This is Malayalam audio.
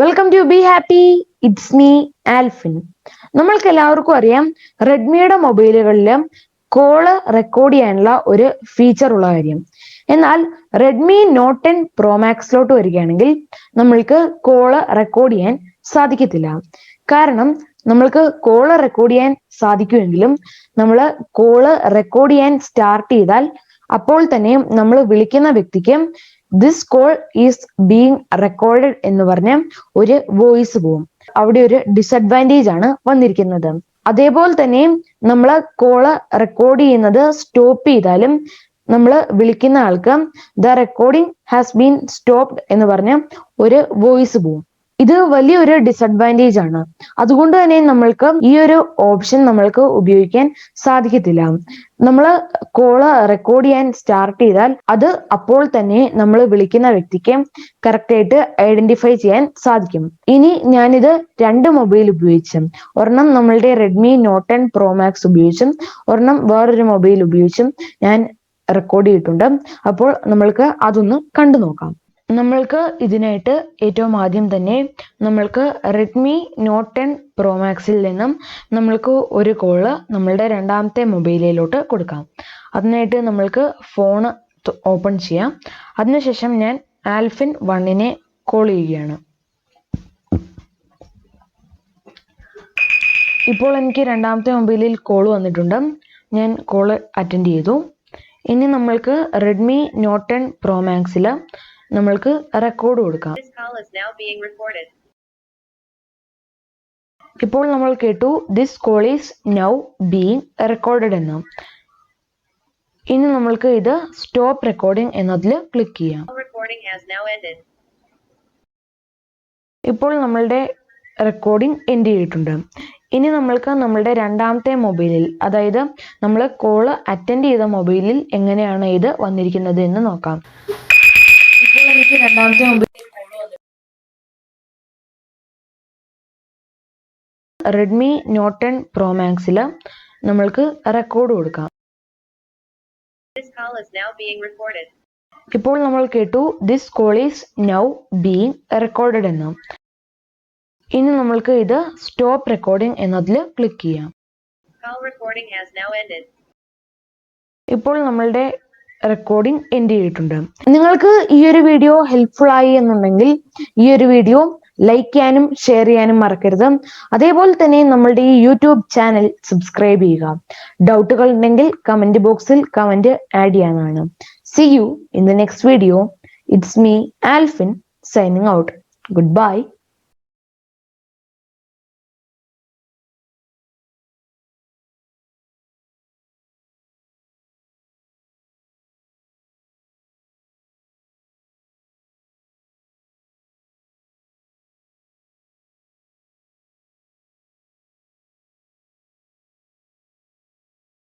Welcome to B happy it's me Alphin നമ്മൾക്ക് എല്ലാവർക്കും അറിയാം റെഡ്മിയുടെ മൊബൈലുകളിൽ കോൾ റെക്കോർഡ് ചെയ്യാനുള്ള ഒരു ഫീച്ചർ ഉള്ള കാര്യം. എന്നാൽ റെഡ്മി നോട്ട് ടെൻ പ്രോ മാക്സിലോട്ട് വരികയാണെങ്കിൽ നമ്മൾക്ക് കോൾ റെക്കോർഡ് ചെയ്യാൻ സാധിക്കത്തില്ല. കാരണം നമ്മൾക്ക് കോൾ റെക്കോർഡ് ചെയ്യാൻ സാധിക്കുമെങ്കിലും നമ്മൾ കോൾ റെക്കോർഡ് ചെയ്യാൻ സ്റ്റാർട്ട് ചെയ്താൽ അപ്പോൾ തന്നെ നമ്മൾ വിളിക്കുന്ന വ്യക്തിക്ക് this call is being recorded എന്ന് പറഞ്ഞ ഒരു വോയിസ് പോവും. അവിടെ ഒരു ഡിസഡ്വാന്റേജ് ആണ് വന്നിരിക്കുന്നത്. അതേപോലെ തന്നെ നമ്മൾ കോൾ റെക്കോർഡ് ചെയ്യുന്നത് സ്റ്റോപ്പ് ചെയ്താലും നമ്മൾ വിളിക്കുന്ന ആൾക്ക് the recording has been stopped എന്ന് പറഞ്ഞ ഒരു വോയിസ് പോവും. ഇത് വലിയൊരു ഡിസഡ്വാന്റേജ് ആണ്. അതുകൊണ്ട് തന്നെ നമ്മൾക്ക് ഈ ഒരു ഓപ്ഷൻ നമ്മൾക്ക് ഉപയോഗിക്കാൻ സാധിക്കത്തില്ല. നമ്മൾ കോൾ റെക്കോർഡ് ചെയ്യാൻ സ്റ്റാർട്ട് ചെയ്താൽ അത് അപ്പോൾ തന്നെ നമ്മൾ വിളിക്കുന്ന വ്യക്തിക്ക് കറക്റ്റ് ആയിട്ട് ഐഡന്റിഫൈ ചെയ്യാൻ സാധിക്കും. ഇനി ഞാനിത് രണ്ട് മൊബൈൽ ഉപയോഗിച്ചും. ഒരെണ്ണം നമ്മളുടെ Redmi note ten pro max ഉപയോഗിച്ചും ഒരെണ്ണം വേറൊരു മൊബൈൽ ഉപയോഗിച്ചും ഞാൻ റെക്കോർഡ് ചെയ്തിട്ടുണ്ട്. അപ്പോൾ നമ്മൾക്ക് അതൊന്ന് കണ്ടു നോക്കാം നമ്മൾക്ക് ഇതിനായിട്ട് ഏറ്റവും ആദ്യം തന്നെ നമ്മൾക്ക് റെഡ്മി നോട്ട് ടെൻ പ്രോ മാക്സിൽ നിന്നും നമ്മൾക്ക് ഒരു കോൾ നമ്മളുടെ രണ്ടാമത്തെ മൊബൈലിലോട്ട് കൊടുക്കാം. അതിനായിട്ട് നമ്മൾക്ക് ഫോൺ ഓപ്പൺ ചെയ്യാം. അതിനുശേഷം ഞാൻ ആൽഫിൻ വണ്ണിനെ കോൾ ചെയ്യുകയാണ്. ഇപ്പോൾ എനിക്ക് രണ്ടാമത്തെ മൊബൈലിൽ കോൾ വന്നിട്ടുണ്ട്. ഞാൻ കോൾ അറ്റൻഡ് ചെയ്തു. ഇനി നമ്മൾക്ക് റെഡ്മി നോട്ട് ടെൻ പ്രോ മാക്സിൽ നമ്മൾക്ക് റെക്കോർഡ് കൊടുക്കാം. ഇപ്പോൾ നമ്മൾ കേട്ടു this call is now being recorded എന്ന്. ഇനി നമ്മൾക്ക് ഇത് സ്റ്റോപ്പ് റെക്കോർഡിംഗ് എന്നതിൽ ക്ലിക്ക് ചെയ്യാം. ഇപ്പോൾ നമ്മളുടെ റെക്കോർഡിംഗ് എൻഡ് ചെയ്തിട്ടുണ്ട്. ഇനി നമ്മൾക്ക് നമ്മളുടെ രണ്ടാമത്തെ മൊബൈലിൽ അതായത് നമ്മൾ കോൾ അറ്റൻഡ് ചെയ്ത മൊബൈലിൽ എങ്ങനെയാണ് ഇത് വന്നിരിക്കുന്നത് എന്ന് നോക്കാം. എനിക്ക് രണ്ടാമത്തെ mobile Redmi note ten pro മാക്സിൽ നമ്മൾക്ക് റെക്കോർഡ് കൊടുക്കാം. ഇപ്പോൾ നമ്മൾ കേട്ടു this call is now being recorded എന്ന് ഇനി നമ്മൾക്ക് ഇത് സ്റ്റോപ്പ് റെക്കോർഡിംഗ് എന്നതിൽ ക്ലിക്ക് ചെയ്യാം. ഇപ്പോൾ നമ്മളുടെ റെക്കോർഡിംഗ് എൻഡ് ചെയ്തിട്ടുണ്ട്. നിങ്ങൾക്ക് ഈ ഒരു വീഡിയോ ഹെൽപ്ഫുൾ ആയി എന്നുണ്ടെങ്കിൽ ഈ ഒരു വീഡിയോ ലൈക്ക് ചെയ്യാനും ഷെയർ ചെയ്യാനും മറക്കരുത്. അതേപോലെ തന്നെ നമ്മളുടെ ഈ യൂട്യൂബ് ചാനൽ സബ്സ്ക്രൈബ് ചെയ്യുക. ഡൗട്ടുകൾ ഉണ്ടെങ്കിൽ കമന്റ് ബോക്സിൽ കമന്റ് ആഡ് ചെയ്യാനാണ്. See you in the next video it's me Alphin signing out goodbye